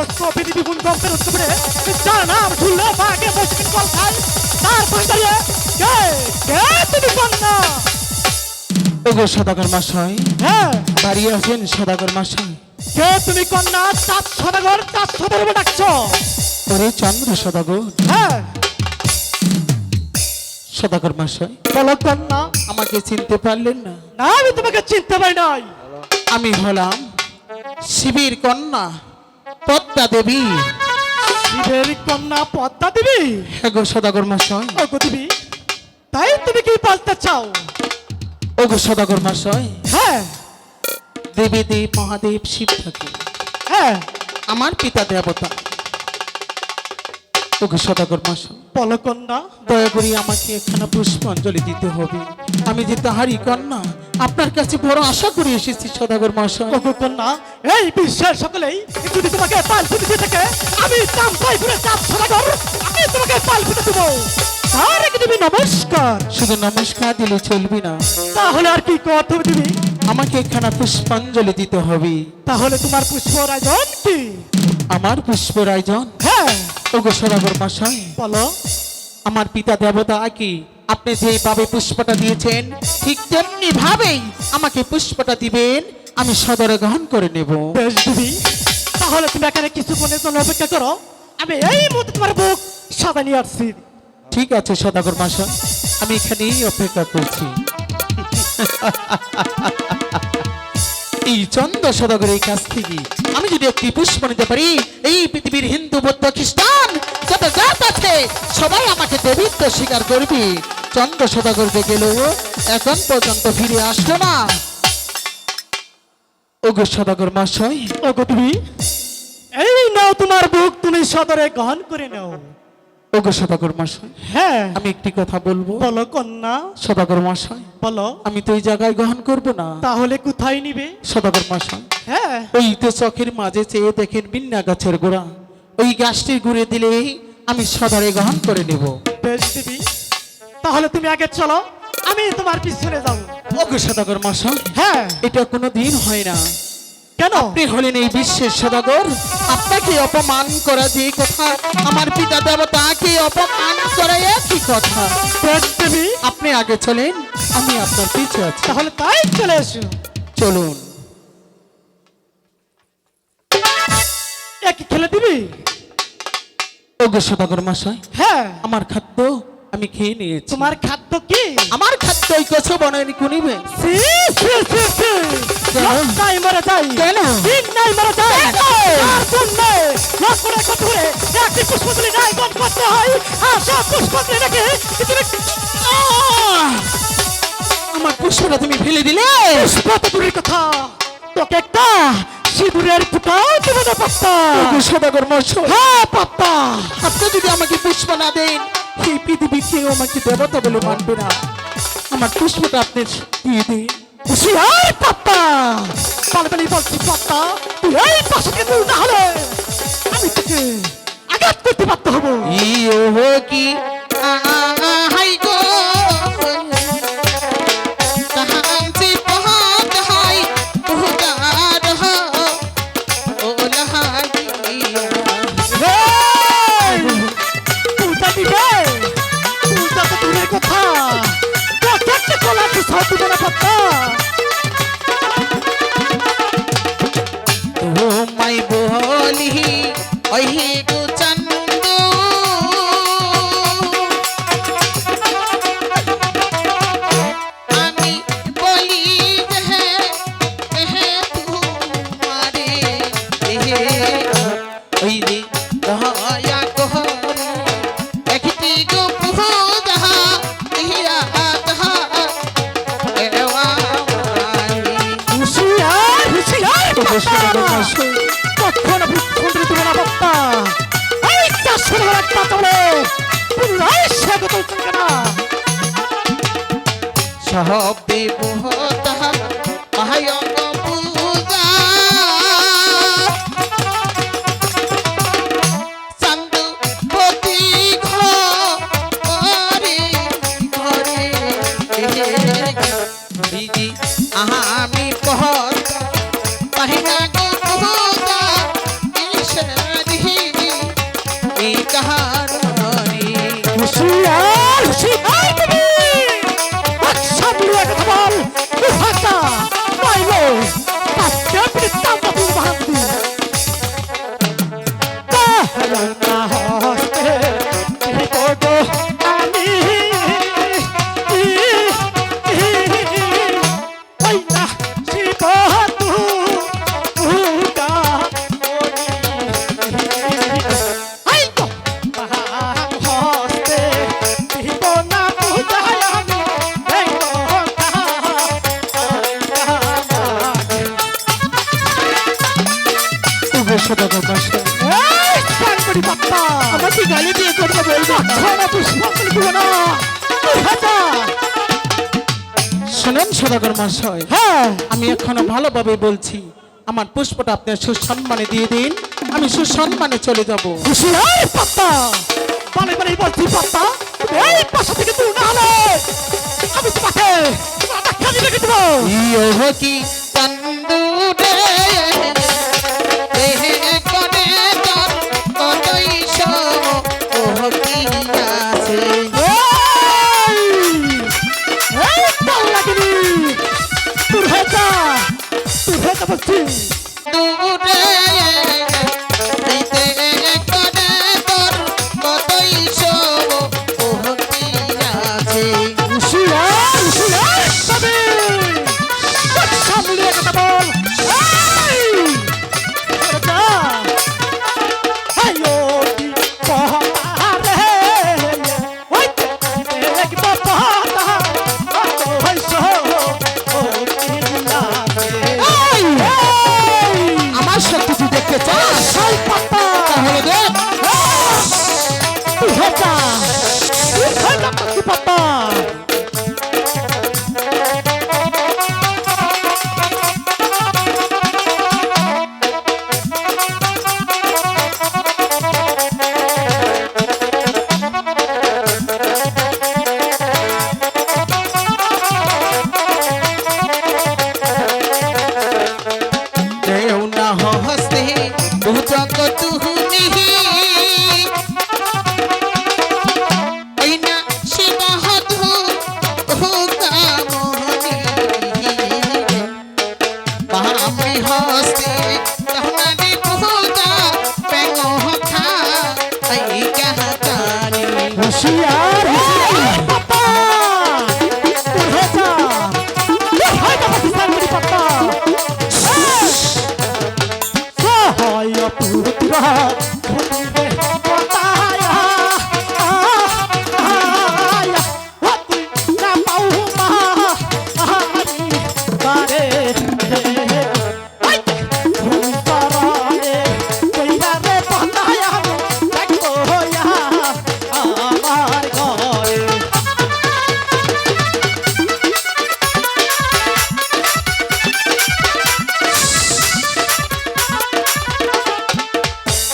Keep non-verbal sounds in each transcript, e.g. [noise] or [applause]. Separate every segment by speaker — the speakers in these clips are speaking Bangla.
Speaker 1: সমস্ত পৃথিবী গুঞ্জন ফেরত করে যার নাম শুনলে মাকে মুশকিল কল খাই তার পাশে দাঁড়িয়ে কে কে তুমি কন্যা
Speaker 2: ওগো সদাগর মশাই
Speaker 1: হ্যাঁ
Speaker 2: দাঁড়িয়ে আছেন সদাগর মশাই
Speaker 1: কে তুমি কন্যা? চাঁদ সদাগর চাঁদ সদাগর ডাকছো?
Speaker 2: ওরে চন্দ্র সদাগর।
Speaker 1: হ্যাঁ।
Speaker 2: সদাগর মশাই
Speaker 1: বলো কন্যা।
Speaker 2: আমাকে চিনতে পারলেন না?
Speaker 1: না আমি তোমাকে চিনতে পারি নাই।
Speaker 2: আমি হলাম শিবির কন্যা। পদ্মা দেবী।
Speaker 1: শিবের কন্যা পদ্মা দেবী?
Speaker 2: হেগো সদাগর মশাই
Speaker 1: ওগো দেবী তাই তুমি কি পাল্টা চাও?
Speaker 2: ওগো সদাগর মশাই
Speaker 1: হ্যাঁ।
Speaker 2: দেবী দেব মহাদেব শিব থাকে।
Speaker 1: হ্যাঁ।
Speaker 2: আমার পিতা দেবতা। ওগো সদাগর মশাই
Speaker 1: বলো কন্যা
Speaker 2: দয়া করে আমাকে একখানা পুষ্পাঞ্জলি দিতে হবে। আমি যে তাহারই কন্যা আপনার কাছে বড় আশা করে এসেছি সদাগর
Speaker 1: এই বিশ্বের সকলেই যদি তোমাকে পাল ফুটে দিয়ে থাকে আমি নাম পাই ফুটে চাপ সদাগর আমি তোমাকে পাল ফুটে দেবো। তার আগে তুমি নমস্কার।
Speaker 2: শুধু নমস্কার দিলে চলবে না।
Speaker 1: তাহলে আর কি হবে তুমি
Speaker 2: আমাকে একখানা পুষ্পাঞ্জলি দিতে হবে।
Speaker 1: তাহলে তোমার পুষ্প রাজন কি?
Speaker 2: আমার পুষ্পের আয়োজন
Speaker 1: হ্যাঁ।
Speaker 2: ওগো সদাগর মশাই
Speaker 1: বলো।
Speaker 2: আমার পিতা দেবতা কি? আপনি যেভাবে পুষ্পটা দিয়েছেন ঠিক তেমনি ভাবেই আমাকে পুষ্পটা দিবেন আমি সদরে গ্রহণ করে নেব।
Speaker 1: বেশ তাহলে তুমি এখানে কিছুক্ষণের জন্য অপেক্ষা করো। আমি এই মুহূর্তে তোমার বুক সাদা নিয়ে আসছি।
Speaker 2: ঠিক আছে সদাগর মাসা আমি এখানেই অপেক্ষা করছি। [laughs] এই চন্দ্র সদাগরের কাছ থেকে আমি যদি একটি পুষ্প নিতে পারি, এই পৃথিবীর হিন্দু, বৌদ্ধ, খ্রিস্টান, যত জাত আছে, সবাই আমাকে দেবীত্ব স্বীকার করবে। চন্দ্র সদাগর যে গেল, এখন পর্যন্ত ফিরে আসলো না। ওগো সদাগর মশাই
Speaker 1: ওগো তুমি। এই নাও তোমার বুক, তুমি সদরে গ্রহণ করে নাও।
Speaker 2: ওগো সদাগর মশাই
Speaker 1: হ্যাঁ।
Speaker 2: আমি একটি কথা বলব।
Speaker 1: বলো কন্যা।
Speaker 2: সদাগর মশাই
Speaker 1: বলো।
Speaker 2: আমি তো এই জায়গায় গ্রহণ করব না।
Speaker 1: তাহলে কোথায় নিবে?
Speaker 2: সদাগর মশাই
Speaker 1: হ্যাঁ।
Speaker 2: ওই তো চোখের মাঝে চেয়ে দেখেন বিন্না গাছের গোড়া। ওই গাছটি ঘুরে দিলেই আমি সদারে গ্রহণ করে নেব।
Speaker 1: বেশ তাহলে তুমি আগে চলো আমি তোমার পিছনে যাব।
Speaker 2: ওগো সদাগর মশাই
Speaker 1: হ্যাঁ।
Speaker 2: এটা কোনো দিন হয় না।
Speaker 1: কেন?
Speaker 2: আপনি হলেন এই বিশ্বের সদাগর। আপনাকে অপমান করা যে কথা আমার পিতা দেবতাকে অপমান করা একই কথা।
Speaker 1: বেশ
Speaker 2: আপনি আগে চলেন আমি আপনার পিছে আছি।
Speaker 1: তাহলে তাই চলে এসো
Speaker 2: চলুন।
Speaker 1: এক খেলে দিবি?
Speaker 2: ওগো সদাগর মশাই
Speaker 1: হ্যাঁ।
Speaker 2: আমার খাদ্য আমি খেয়ে নিয়েছি।
Speaker 1: তোমার খাদ্য কি?
Speaker 2: আমার খাদ্য ওই কছো বনায়নি কুনিবে।
Speaker 1: সি সি সি নাই মরে যাই
Speaker 2: কেন?
Speaker 1: দিন নাই মরে যাই? আর জন্য লক্ষণে কত করে একটি পুষ্পতলি নাই গণ করতে হয় সব পুষ্পতলি পৃথিবীর
Speaker 2: আহ! আমার পুষ্পটা তুমি ফেলে দিলে।
Speaker 1: পুষ্পতলির কথা। তোকে একটা সিঁদুরের ফুটাও জীবনে পাত্তা
Speaker 2: ওগো সদাগর মশাই
Speaker 1: হ্যাঁ পাত্তা
Speaker 2: আপনি যদি আমাকে পুষ্প না দেন এই পৃথিবী কেউ আমাকে দেবতা বলে মানবে না। আমার পুষ্পটা আপনি দিয়ে দিন।
Speaker 1: হুশিয়ার পাত্তা পালপালি বলছি পাত্তা তুই এই পাশে কিন্তু না হলে আমি তোকে আঘাত করতে পারতে হব।
Speaker 2: ই ও কি হাই
Speaker 1: হুঁশিয়ার। কখনো ভূখণ্ডে দিবে না পাত্তা এই চাষের একটা চলে পুনরায় স্বাগত
Speaker 2: চান্দু শোনেন সদাগর মহাশয়
Speaker 1: হ্যাঁ।
Speaker 2: আমি এখনও ভালোভাবে বলছি আমার পুষ্পটা আপনার সুসম্মানে দিয়ে দিন আমি সুসম্মানে চলে যাব।
Speaker 1: পাপ্পা। আমি তোমাকে
Speaker 2: কি
Speaker 1: বাজাচ্ছি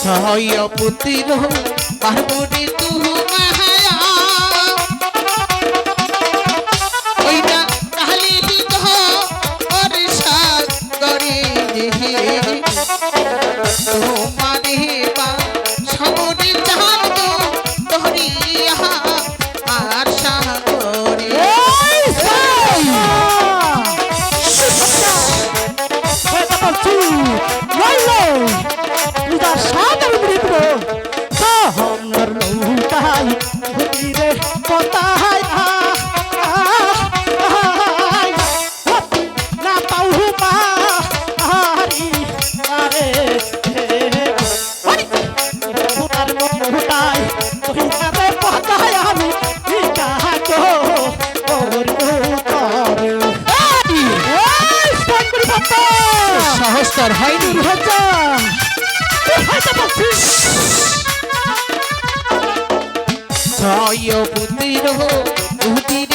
Speaker 1: সহয় পুতির
Speaker 2: পার্বতী তুমা হাজার।
Speaker 1: হয় নূর হাজার
Speaker 2: ছয় পুতির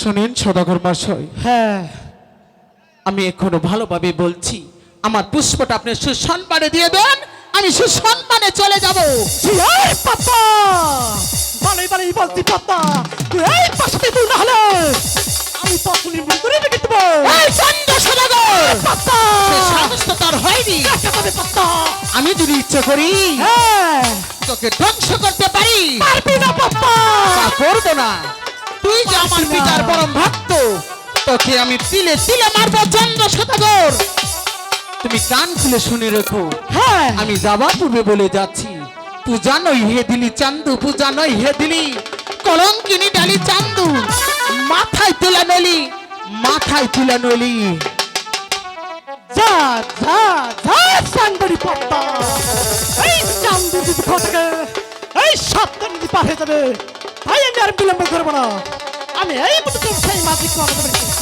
Speaker 2: শুনেন সদাগর মশাই
Speaker 1: হ্যাঁ।
Speaker 2: আমি এখনও ভালোভাবে বলছি আমার পুষ্পটা আপনি সুসম্মানে দিয়ে দেন আমি সুসম্মানে চলে যাব।
Speaker 1: পাপ্পা! বালাই বালাই বলছি পাপ্পা! তুই এই পাশাতে তুই না হলে আমি তখনই মনে করে রেখে দেবো।
Speaker 2: এই চন্দ্র সদাগর! সে সাহস তো তার হয়নি। আমি যদি ইচ্ছে করি
Speaker 1: হ্যাঁ।
Speaker 2: তোকে ধ্বংস করতে পারি।
Speaker 1: পারবি না পাপ্পা।
Speaker 2: তা করব না। তুই যে আমার পিতার পরম ভক্ত তোকে আমি তিলে তিলে মারবো চন্দ্র সদাগর তুমি কান খুলে শুনে রেখো।
Speaker 1: হ্যাঁ।
Speaker 2: আমি যাবার পূর্বে বলে যাচ্ছি। পূজা নই হে দিলি চান্দু পূজা নই হে দিলি কলঙ্কিনী ডালি চান্দু। মাথায় তুলে নলি মাথায় তুলে নলি।
Speaker 1: যা যা যা সাংবাড়ি পাপ্পা এই চান্দু যদি ঘটকে এই নদী পার হয়ে যাবে আমি আর বিলম্ব করব না। আমি এই তোর সেই মাঝিকে অনাতে পেরেছি